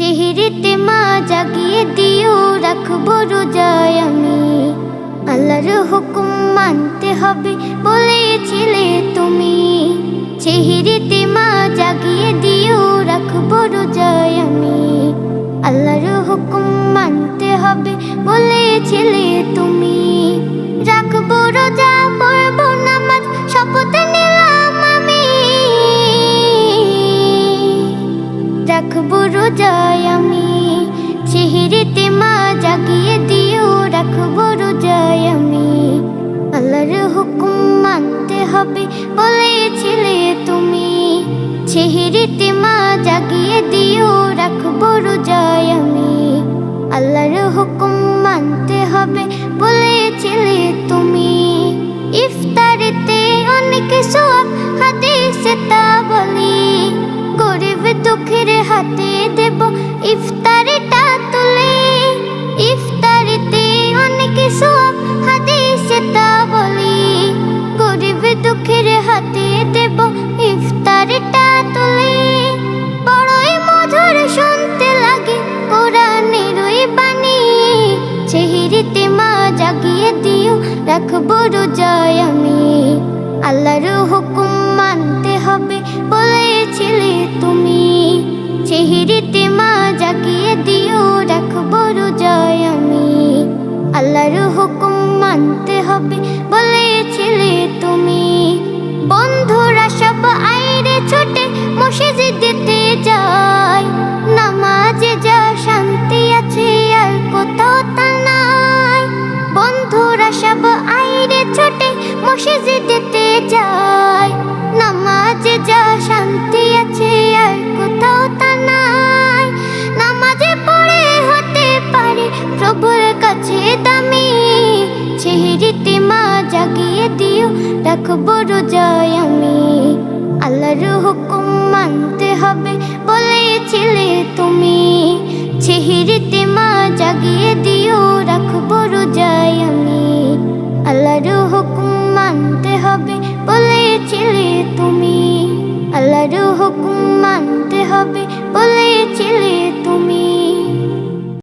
চেহারিতে মা জাগিয়ে দিও রাখব রোজায় আমি আল্লাহর হুকুম মানতে হবে বলেছিলে তুমি চেহারিতে মা জাগিয়ে দিও রাখব রোজায় আমি আল্লাহর হুকুম মানতে হবে বলেছিলে তুমি রাখব রোজা রাখব রোজায় আমি। চেহারিতে মা জাগিয়ে দিও, রাখব রোজায় আমি। আল্লাহর হুকুম মানতে হবে বলেছিলে তুমি। চেহারিতে মা জাগিয়ে দিও, রাখব রোজায় আমি। আল্লাহর হুকুম মানতে হবে বলেছিলে তুমি। দুঃখের হাতে দেব ইফতারিটা তুলে। ইফতারিতে অনেক সব হাদিসে তা বলি। গরিব দুঃখের হাতে দেব ইফতারিটা তুলে। বড়ই মধুর শুনতে লাগে কোরআনের ওই বাণী। চেহারিতে মা জাগিয়ে দিও, রাখব রোজায় আমি। আল্লাহর হুকুম মানতে মানতে হবে, বলেছিলে তুমি। বন্ধুরা সব আইরে ছোটে মসজিদেতে যায়। নামাজে যা শান্তি আছে, আর কোথাও তা নাই। বন্ধুরা সব আইরে ছোটে মসজিদেতে রাখব রোজায় আমি। আল্লাহর হুকুম মানতে হবে বলেছিলে তুমি। চেহিরিতে মা জাগিয়ে দিও, রাখব রোজায় আমি। আল্লাহর হুকুম মানতে হবে বলেছিলে তুমি। আল্লাহর হুকুম